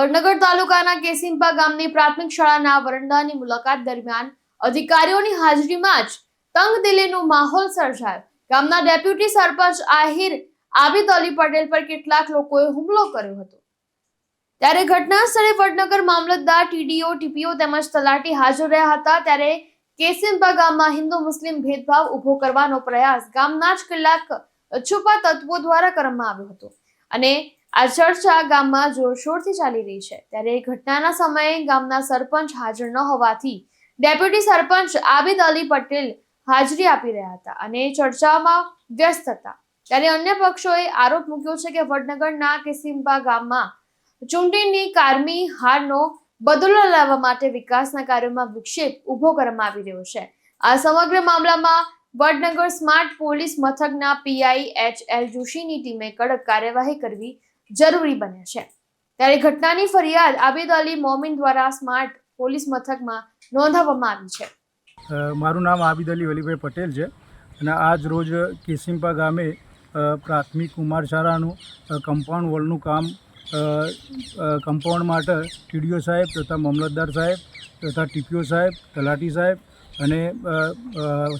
વડનગર તાલુકાના કેસિમ્પા ગામની પ્રાથમિક શાળાના વરંડાની મુલાકાત દરમિયાન અધિકારીઓની હાજરીમાં જ તંગદિલીનો માહોલ સર્જાયો. ગામના ડેપ્યુટી સરપંચ આહિર આબિદ અલી પટેલ પર કેટલાક લોકોએ હુમલો કર્યો હતો. ત્યારે ઘટના સ્થળે વડનગર મામલતદાર ટીડીઓ, ટીપીઓ તેમજ તલાટી હાજર રહ્યા હતા. ત્યારે કેસિમ્પા ગામમાં હિન્દુ મુસ્લિમ ભેદભાવ ઊભો કરવાનો પ્રયાસ ગામના જ કેટલાક છુપા તત્વો દ્વારા કરવામાં આવ્યો હતો. અને આ ચર્ચા ગામમાં જોરશોરથી ચાલી રહી છે. ત્યારે ઘટનાના સમયે ગામના સરપંચ હાજર ન હોવાથી ડેપ્યુટી સરપંચ આબિદ અલી પટેલ હાજરી આપી રહ્યા હતા અને ચર્ચામાં વ્યસ્ત હતા. ત્યારે અન્ય પક્ષોએ આરોપ મૂક્યો છે કે વડનગરના કિસિમ્બા ગામમાં ચૂંટણીની કારમી હારનો બદલો લાવવા માટે વિકાસના કાર્યોમાં વિક્ષેપ ઊભો કરવામાં આવી રહ્યો છે. આ સમગ્ર મામલામાં વડનગર સ્માર્ટ પોલીસ મથકના પીઆઈ એચ એલ જોશીની ટીમે કડક કાર્યવાહી કરવી જરૂરી બને છે. ત્યારે ઘટનાની ફરિયાદ આબિદ અલી મોમિન દ્વારા સ્માર્ટ પોલીસ મથકમાં નોંધાવવામાં આવી છે. મારું નામ આબિદ અલી વલીભાઈ પટેલ છે અને આજ રોજ કેસિમ્પા ગામે પ્રાથમિક કુમાર શાળાનું કમ્પાઉન્ડ વોલનું કામ કમ્પાઉન્ડ માટે ટીડીઓ સાહેબ તથા મામલતદાર સાહેબ તથા ટીપીઓ સાહેબ, તલાટી સાહેબ અને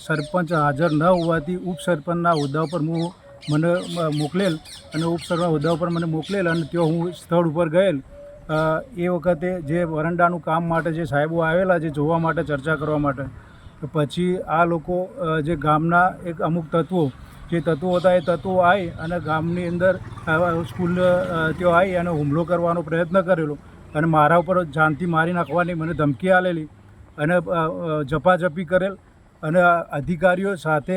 સરપંચ હાજર ન હોવાથી ઉપસરપંચના હોદ્દા પર હું મને મોકલેલ અને ઉપસરપંચ હોદ્દા ઉપર મને મોકલેલ અને ત્યાં હું સ્થળ ઉપર ગયેલ. એ વખતે જે વરંડાનું કામ માટે જે સાહેબો આવેલા છે જોવા માટે, ચર્ચા કરવા માટે પછી આ લોકો જે ગામના એક અમુક તત્વો, જે તત્વો હતા એ તત્વો આવી અને ગામની અંદર સ્કૂલ ત્યાં આવી અને હુમલો કરવાનો પ્રયત્ન કરેલો. અને મારા ઉપર જાનથી મારી નાખવાની મને ધમકી આલેલી અને ઝપાઝપી કરેલ. અને અધિકારીઓ સાથે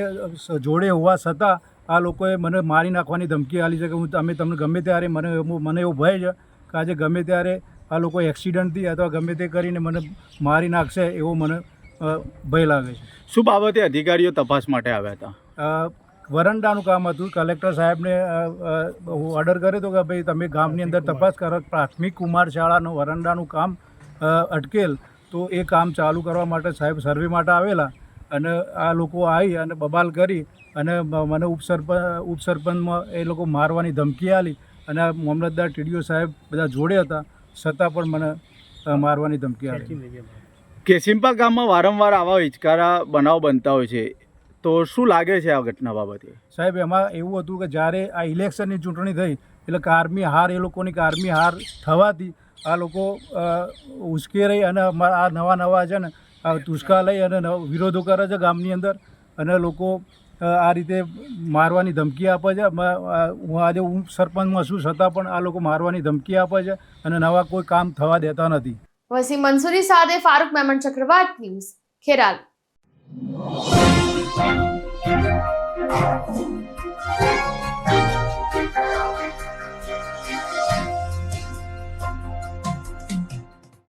જોડે હોવા છતાં આ લોકોએ મને મારી નાખવાની ધમકી આપી છે કે હું અમે તમને ગમે ત્યારે મને મને એવો ભય છે કે આજે ગમે ત્યારે આ લોકો એક્સિડન્ટથી અથવા ગમે તે કરીને મને મારી નાખશે એવો મને ભય લાગે છે. શું બાબતે અધિકારીઓ તપાસ માટે આવ્યા હતા? વરંડાનું કામ હતું. કલેક્ટર સાહેબને હું ઓર્ડર કર્યો હતો કે ભાઈ તમે ગામની અંદર તપાસ કરો. પ્રાથમિક કુમાર શાળાનું વરંડાનું કામ અટકેલ. તો એ કામ ચાલુ કરવા માટે સાહેબ સર્વે માટે આવેલા. અને આ લોકો આવી અને બબાલ કરી અને મને ઉપસરપંચ ઉપસરપંચમાં એ લોકો મારવાની ધમકી આલી અને મામલતદાર ટીડીઓ સાહેબ બધા જોડે હતા છતાં પણ મને મારવાની ધમકી આલી કેસિમ્પા ગામમાં વારંવાર આવા હિચકારા બનાવ બનતા હોય છે. તો શું લાગે છે આ ઘટના બાબતે? સાહેબ એમાં એવું હતું કે જ્યારે આ ઇલેક્શનની ચૂંટણી થઈ એટલે કારમી હાર એ લોકોની કારમી હાર થવાથી આ લોકો ઉશ્કેરાઈ અને આ નવા નવા છે ને આ તુસ્કા લઈ અને વિરોધો કરે છે ગામની અંદર અને લોકો આ રીતે મારવાની ધમકી આપે છે. હું આજે હું સરપંચમાં છું, છતાં પણ આ લોકો મારવાની ધમકી આપે છે અને નવા કોઈ કામ થવા દેતા નથી. વસી મંસૂરી સાથે ફારૂક મેમન ચક્રવાત ન્યૂઝ, ખેરાલ.